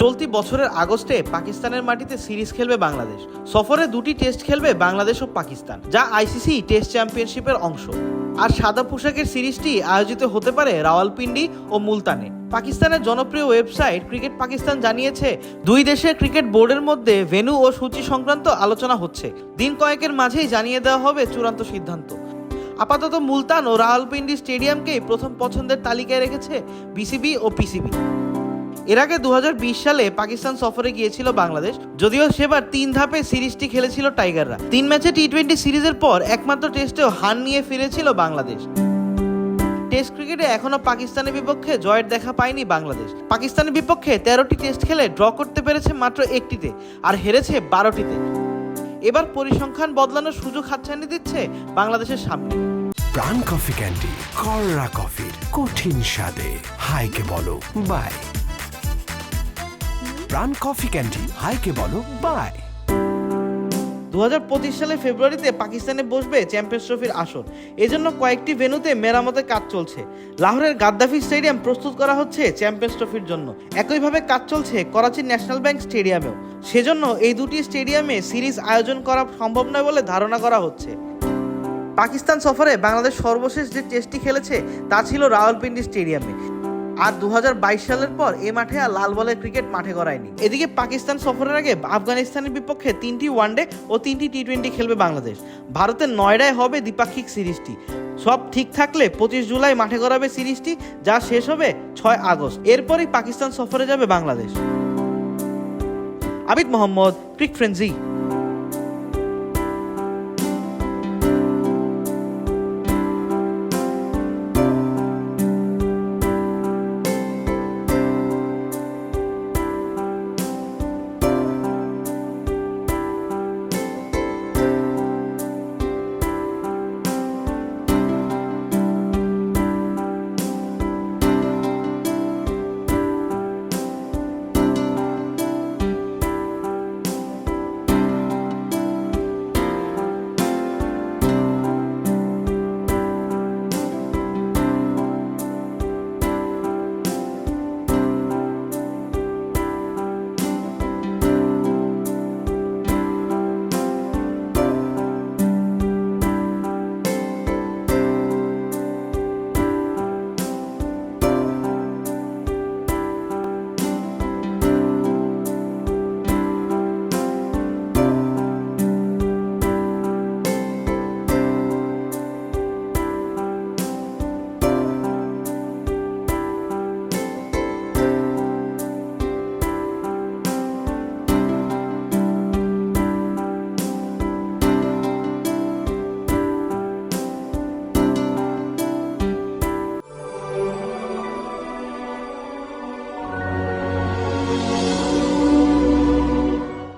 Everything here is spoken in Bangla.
চলতি বছরের আগস্টে পাকিস্তানের মাটিতে সিরিজ খেলবে বাংলাদেশ। সফরে দুটি টেস্ট খেলবে বাংলাদেশ ও পাকিস্তান, যা আইসিসি টেস্ট চ্যাম্পিয়নশিপের অংশ। আর সাদা পোশাকের সিরিজটি আয়োজিত হতে পারে রাওয়ালপিন্ডি ও মুলতানে। পাকিস্তানের জনপ্রিয় ওয়েবসাইট ক্রিকেট পাকিস্তান জানিয়েছে, দুই দেশের ক্রিকেট বোর্ডের মধ্যে ভেন্যু ও সূচি সংক্রান্ত আলোচনা হচ্ছে। দিন কয়েকের মাঝেই জানিয়ে দেওয়া হবে চূড়ান্ত সিদ্ধান্ত। আপাতত মুলতান ও রাওয়ালপিন্ডি স্টেডিয়ামকেই প্রথম পছন্দের তালিকায় রেখেছে বিসিবি ও পিসিবি। এর আগে দু হাজার বিশ সালে পাকিস্তান সফরে গিয়েছিল বাংলাদেশ, যদিও সেবার তিন ধাপে সিরিজটি খেলেছিল টাইগাররা। তিন ম্যাচে টি টোয়েন্টি সিরিজের পর একমাত্র টেস্টেও হার নিয়ে ফিরেছিল বাংলাদেশ। টেস্ট ক্রিকেটে এখনও পাকিস্তানের বিপক্ষে জয়ের দেখা পায়নি বাংলাদেশ। পাকিস্তানের বিপক্ষে তেরোটি টেস্ট খেলে ড্র করতে পেরেছে মাত্র একটিতে, আর হেরেছে বারোটিতে। এবার পরিসংখ্যান বদলানোর সুযোগ হাতছানি দিচ্ছে বাংলাদেশের সামনে। প্রাণ কফি ক্যান্ডি কররা কফির কঠিন স্বাদে। হাইকে বলো, বাই। প্রাণ কফি ক্যান্ডি হাইকে বলো বাই দু সালের ফেব্রুয়ারিতে পাকিস্তানে বসবে চ্যাম্পিয়ন্স ট্রফির আসর। এজন্য কয়েকটি ভেনুতে মেরামতের কাজ চলছে। লাহোরের গাদ্দাফি স্টেডিয়াম প্রস্তুত করা হচ্ছে চ্যাম্পিয়ন্স ট্রফির জন্য। একইভাবে কাজ চলছে করাচির ন্যাশনাল ব্যাংক স্টেডিয়ামেও। সেজন্য এই দুটি স্টেডিয়ামে সিরিজ আয়োজন করা সম্ভব নয় বলে ধারণা করা হচ্ছে। পাকিস্তান সফরে বাংলাদেশ সর্বশেষ যে টেস্টটি খেলেছে, তা ছিল রাওয়ালপিন্ডি স্টেডিয়ামে। আর দু হাজার বাইশ সালের পর এ মাঠে আর লাল বলের ক্রিকেট মাঠে করায়নি এদিকে পাকিস্তান সফরের আগে আফগানিস্তানের বিপক্ষে তিনটি ওয়ানডে ও তিনটি টি টোয়েন্টি খেলবে বাংলাদেশ। ভারতের নয়ডায় হবে দ্বিপাক্ষিক সিরিজটি। সব ঠিক থাকলে পঁচিশ জুলাই মাঠে করাবে সিরিজটি, যা শেষ হবে ছয় আগস্ট। এরপরই পাকিস্তান সফরে যাবে বাংলাদেশ। আবিদ মোহাম্মদ, ক্রিক ফ্রেন্সি